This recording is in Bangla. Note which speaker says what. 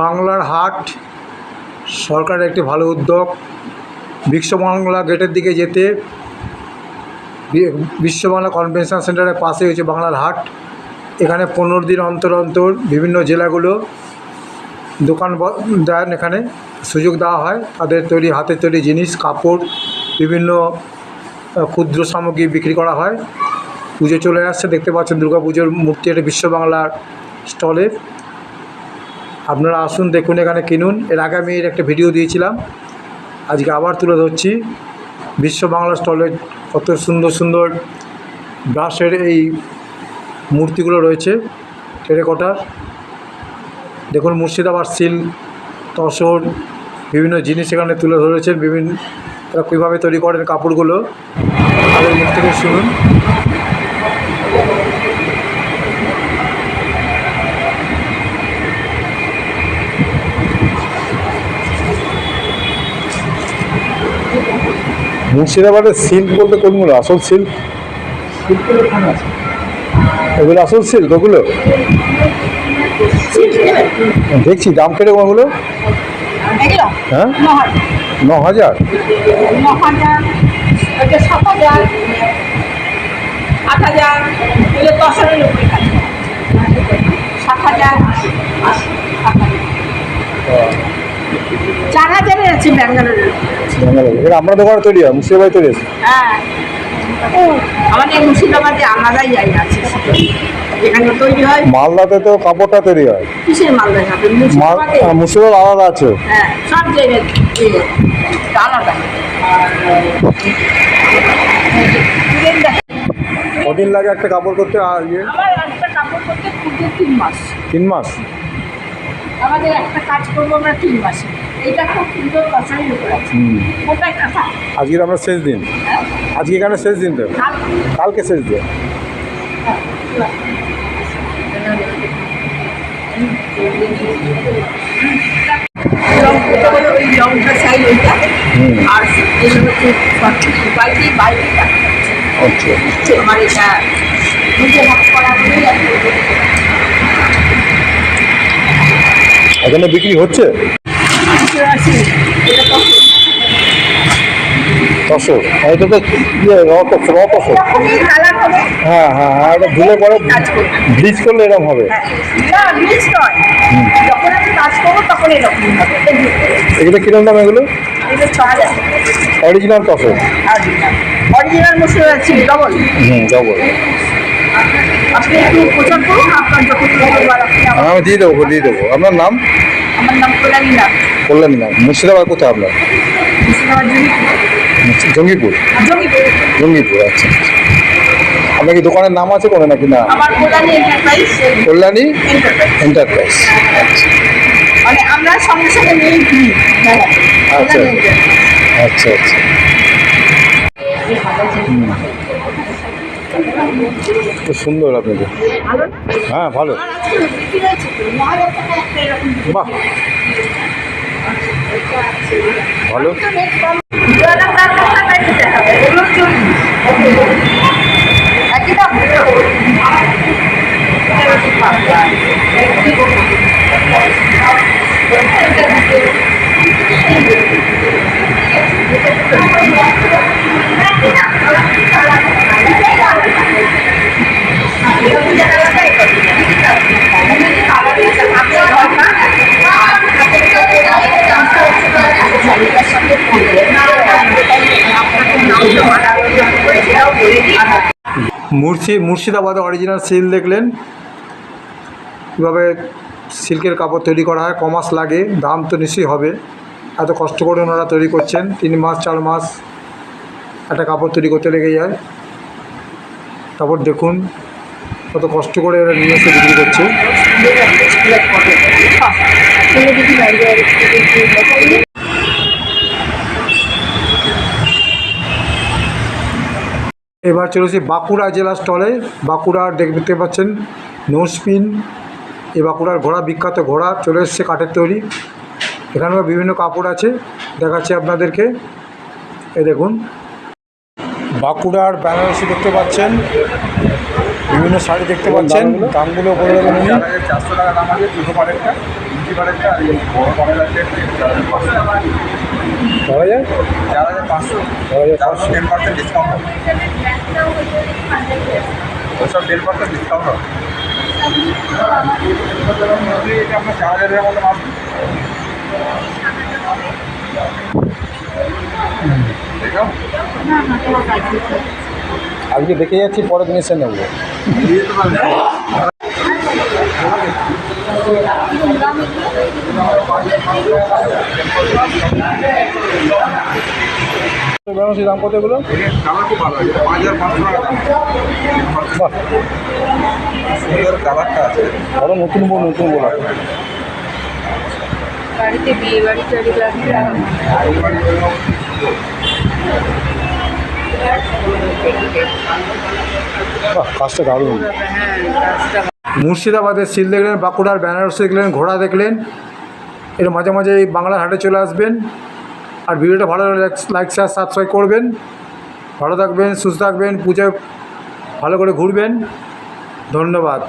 Speaker 1: বাংলার হাট, সরকারের একটি ভালো উদ্যোগ বিশ্ববাংলা গেটের দিকে যেতে বিশ্ববাংলা কনভেনশন সেন্টারের পাশে হচ্ছে বাংলার হাট। এখানে পনেরো দিন অন্তর অন্তর বিভিন্ন জেলাগুলো দোকান দেন এখানে সুযোগ দেওয়া হয়। তাদের তৈরি হাতের তৈরি জিনিস, কাপড়, বিভিন্ন ক্ষুদ্র সামগ্রী বিক্রি করা হয়। পুজো চলে আসছে, দেখতে পাচ্ছেন দুর্গা পুজোর মূর্তি, এটা বিশ্ব বাংলার স্টলে আপনারা আসুন, দেখুন এখানে কিনুন। এর আগে আমি এর একটা ভিডিও দিয়েছিলাম। আজকে আবার তুলে ধরছি। বিশ্ব বাংলা স্টলে কত সুন্দর সুন্দর ব্রাশের এই মূর্তিগুলো রয়েছে, টেরেকটার। দেখুন, মুর্শিদাবাদ সিল, তসর, বিভিন্ন জিনিস এখানে তুলে ধরেছেন। বিভিন্ন তারা কীভাবে তৈরি করেন কাপড়গুলো, তাদের মুখ শুনুন। মুর্শিদাবাদের সিল্ক বলতে কোনগুলো আসল সিল্ক? এগুলো আসল সিল্ক ওগুলো? দেখছি দাম কীরকম ওগুলো হ্যাঁ?
Speaker 2: ন হাজার সাত হাজার হাজার হাজার হাজার হাজার। চার হাজারের আছে
Speaker 1: এখানে আমরা দোকানে তৈরি হয় মুর্শিদাবাদে তৈরি আছে।
Speaker 2: হ্যাঁ। আমাদের মুর্শিদাবাদে আলাদাই আছে এখানে তৈরি হয়।
Speaker 1: মালদাতে তো কাপড়টা তৈরি হয়।
Speaker 2: কিসের মুর্শিদাবাদ।
Speaker 1: আলাদা আছে।
Speaker 2: হ্যাঁ সব জায়গায় আলাদা।
Speaker 1: কদিন লাগে একটা কাপড় করতে আর ইয়ে?
Speaker 2: একটা কাপড় করতে তিন মাস।
Speaker 1: তিন মাস?
Speaker 2: আমাদের একটা কাজ করব আমরা তিন মাসে। এইটা খুব সুন্দর উপর আছে।
Speaker 1: আজকের আমরা শেষ দিন।
Speaker 2: হ্যাঁ।
Speaker 1: আজকে এখানে শেষ দিন তো?
Speaker 2: কাল।
Speaker 1: কালকে শেষ দিন।
Speaker 2: আর বালতি বালতি
Speaker 1: আচ্ছা
Speaker 2: আমার এটা নিজে হাত করা
Speaker 1: এখানে বিক্রি হচ্ছে?
Speaker 2: তো
Speaker 1: তসর এটা তো ইয়ে হ্যাঁ হ্যাঁ হ্যাঁ এটা ধুলে পরে
Speaker 2: কাজ করবে
Speaker 1: ব্লিচ করলে এরকম হবে।
Speaker 2: হ্যাঁ,
Speaker 1: এগুলো দাম এগুলো? অরিজিনাল তসর
Speaker 2: অরিজিনাল মশলা আছে ডবল
Speaker 1: হুম ডবল
Speaker 2: আপনি একটু প্রচার করুন আপনার যখন প্রয়োজন আপনি আমার
Speaker 1: আমি দিয়ে দেবো দিয়ে দেবো। আপনার নাম?
Speaker 2: আমার নাম কল্যাণী
Speaker 1: নাম মুর্শিদাবাদ কোথায় আপনার?
Speaker 2: মুর্শিদাবাদ
Speaker 1: জঙ্গিপুর।
Speaker 2: জঙ্গিপুর?
Speaker 1: জঙ্গিপুর। আচ্ছা আচ্ছা। আপনার কি দোকানের নাম আছে কোনো নাকি না?
Speaker 2: আমার Kalyani enterprise
Speaker 1: Kalyani
Speaker 2: enterprise
Speaker 1: enterprise
Speaker 2: মানে আমরা সঙ্গে সঙ্গে নিয়ে কিনি হ্যাঁ,
Speaker 1: আচ্ছা। আচ্ছা আচ্ছা। খুব সুন্দর
Speaker 2: ভালো না?
Speaker 1: হ্যাঁ ভালো।
Speaker 2: আর আজকে বিক্রি হয়েছে
Speaker 1: মুর্শি মুর্শিদাবাদে অরিজিনাল সিল দেখলেন। কীভাবে সিল্কের কাপড় তৈরি করা হয়, কমাস লাগে, দাম তো নিশ্চয়ই হবে। এত কষ্ট করে ওনারা তৈরি করছেন, তিন মাস, চার মাস একটা কাপড় তৈরি করতে লেগে যায়। তারপর দেখুন, কত কষ্ট করে ওরা নিয়ে এসে বিক্রি করছে। এবার চলেছি বাঁকুড়া জেলা স্টলে বাঁকুড়ার দেখতে পাচ্ছেন, নোসপিন। এ বাঁকুড়ার ঘোড়া, বিখ্যাত ঘোড়া চলে এসছে কাঠের তৈরি। এখানেও বিভিন্ন কাপড় আছে, দেখাচ্ছি আপনাদেরকে। এই দেখুন। বাঁকুড়ার বেনারসি দেখতে পাচ্ছেন, বিভিন্ন শাড়ি দেখতে পাচ্ছেন। দামগুলো বলে দেবেন
Speaker 3: চারশো টাকা দাম আছে দুশো পারেরটা পাঁচশো। টেন পার্সেন্ট ডিসকাউন্ট হবে। আপনার চার হাজারের মতো
Speaker 1: আজকে দেখে যাচ্ছি পরের দিন এসে নেব।
Speaker 3: দিয়ে তো পারবে
Speaker 1: বেনারসি দাম কত এগুলো? বড় নতুন বউ নতুন বলা
Speaker 2: বাড়িতে বিয়ে বাড়ি টাড়ি লাগবে
Speaker 1: কাজটা দারুণ। মুর্শিদাবাদের সিল দেখলেন, বাঁকুড়ার বেনারসি দেখলেন, ঘোড়া দেখলেন। এর মাঝে মাঝে এই বাংলার হাটে চলে আসবেন। আর ভিডিওটা ভালো লাইক শেয়ার সাবস্ক্রাইব করবেন। ভালো থাকবেন, সুস্থ থাকবেন পুজোয় ভালো করে ঘুরবেন। ধন্যবাদ।